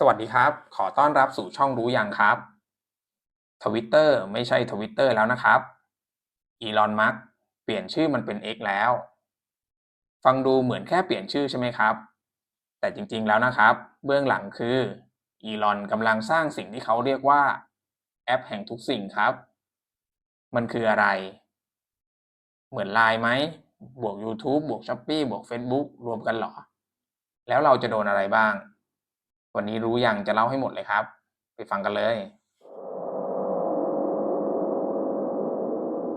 สวัสดีครับ ขอต้อนรับสู่ช่องรู้ยังครับ Twitter ไม่ใช่ Twitter แล้วนะครับอีลอนมัสเปลี่ยนชื่อมันเป็น X แล้ว ฟังดูเหมือนแค่เปลี่ยนชื่อใช่ไหมครับ แต่จริงๆแล้วนะครับ เบื้องหลังคืออีลอนกำลังสร้างสิ่งที่เขาเรียกว่า แอปแห่งทุกสิ่งครับ มันคืออะไร เหมือนไลน์ไหม บวก YouTube บวก Shopee บวก Facebook รวมกันเหรอ แล้วเราจะโดนอะไรบ้าง วันนี้รู้อยังจะเล่าให้หมดเลยครับ ไปฟังกันเลย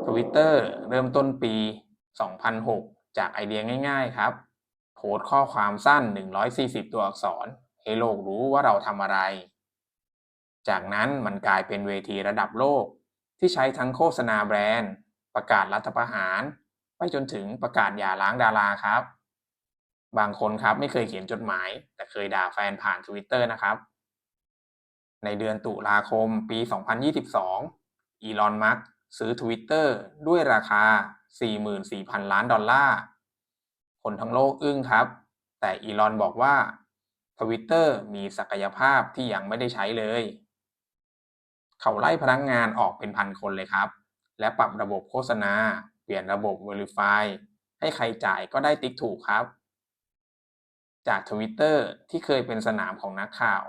Twitter เริ่มต้นปี 2006 จากไอเดียง่ายๆครับ โพสข้อความสั้น 140 ตัวอักษร ให้โลกรู้ว่าเราทำอะไร จากนั้นมันกลายเป็นเวทีระดับโลก ที่ใช้ทั้งโฆษณาแบรนด์ ประกาศรัฐประหาร ไปจนถึงประกาศหย่าร้างดาราครับ บางคนครับไม่เคยเขียนจดหมาย แต่เคยด่าแฟนผ่าน Twitter นะครับ ในเดือนตุลาคมปี 2022 อีลอนมัสก์ซื้อ Twitter ด้วยราคา 44,000 ล้านดอลลาร์ คนทั้งโลกอึ้งครับ แต่อีลอนบอกว่า Twitter มีศักยภาพที่ยังไม่ได้ใช้เลย เขาไล่พนักงานออกเป็นพันคนเลยครับ และปรับระบบโฆษณา เปลี่ยนระบบ Verify ให้ใครจ่ายก็ได้ติ๊กถูกครับ จาก Twitter ที่เคยเป็นสนามของนักข่าว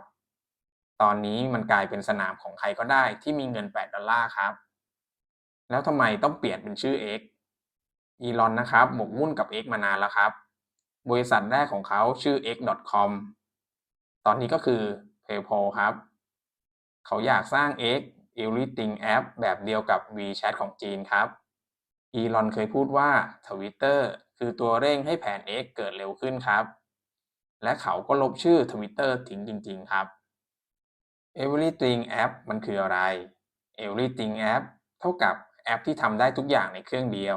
ตอนนี้มันกลายเป็นสนามของใครก็ได้ที่มีเงิน 8 ดอลลาร์ครับ แล้วทำไมต้องเปลี่ยนเป็นชื่อ X อีลอนนะครับหมกมุ่นกับ X มานานแล้วครับ บริษัทแรกของเขาชื่อ x.com ตอนนี้ก็คือ PayPal ครับ เขาอยากสร้าง X Everything App แบบเดียวกับ WeChat ของจีนครับ อีลอนเคยพูดว่า Twitter คือตัวเร่งให้แผน X เกิดเร็วขึ้นครับ และเขาก็ลบชื่อ Twitter ทิ้งจริง ๆ ครับ Everything App มันคืออะไร Everything App เท่ากับแอปที่ทำได้ทุกอย่างในเครื่องเดียว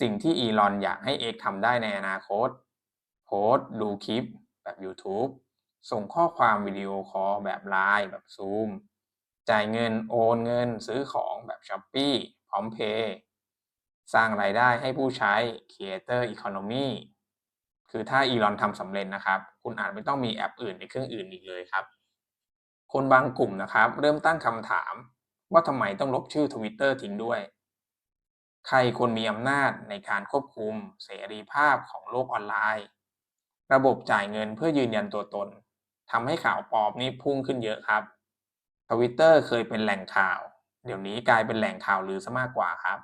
สิ่งที่อีลอนอยากให้ X ทำได้ในอนาคต โพสดูคลิป แบบ YouTube ส่งข้อความวิดีโอคอลแบบ Line แบบ Zoom จ่ายเงินโอนเงินซื้อของแบบ Shopee พร้อมเพย์สร้างรายได้ให้ผู้ใช้ Creator Economy คือถ้าอีลอนทำสำเร็จนะครับ คุณอาจไม่ต้องมีแอปอื่นในเครื่องอื่นอีกเลยครับ คนบางกลุ่มนะครับ เริ่มตั้งคำถามว่าทำไมต้องลบชื่อ Twitter ทิ้งด้วย ใครควรมีอำนาจในการควบคุมเสรีภาพของโลกออนไลน์ ระบบจ่ายเงินเพื่อยืนยันตัวตนทำให้ข่าวปลอมนี่พุ่งขึ้นเยอะครับ Twitter เคยเป็นแหล่งข่าว เดี๋ยวนี้กลายเป็นแหล่งข่าวลือซะมากกว่าครับ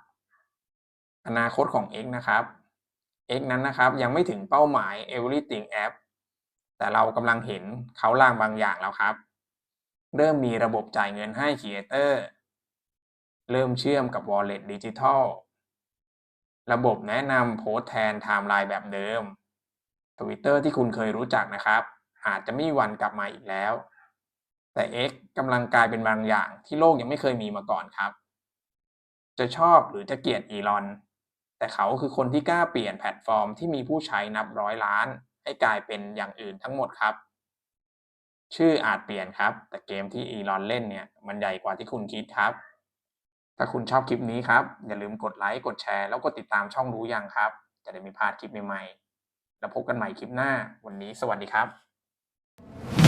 อนาคตของ X นะครับ X นั้นนะครับ ยังไม่ถึงเป้าหมาย Everything App แต่เรากำลังเห็นเขาล่างบางอย่างแล้วครับ เริ่มมีระบบจ่ายเงินให้ Creator เริ่มเชื่อมกับ Wallet ดิจิทัลระบบแนะนำโพสแทนไทม์ไลน์แบบเดิม Twitter ที่คุณเคยรู้จักนะครับ อาจจะไม่มีวันกลับมาอีกแล้ว แต่ X กำลังกลายเป็นบางอย่างที่โลกยังไม่เคยมีมาก่อนครับ จะชอบหรือจะเกลียดอีลอน แต่เขาคือคนที่กล้าเปลี่ยนแพลตฟอร์มที่มีผู้ใช้นับร้อยล้าน ให้กลายเป็นอย่างอื่นทั้งหมดครับ ชื่ออาจเปลี่ยนครับ แต่เกมที่อีลอนเล่นเนี่ยมันใหญ่กว่าที่คุณคิดครับ ถ้าคุณชอบคลิปนี้ครับ อย่าลืมกดไลค์กดแชร์แล้วกดติดตามช่องรู้ยังครับ จะได้ไม่พลาดคลิปใหม่ๆแล้วพบกันใหม่คลิปหน้า วันนี้สวัสดีครับ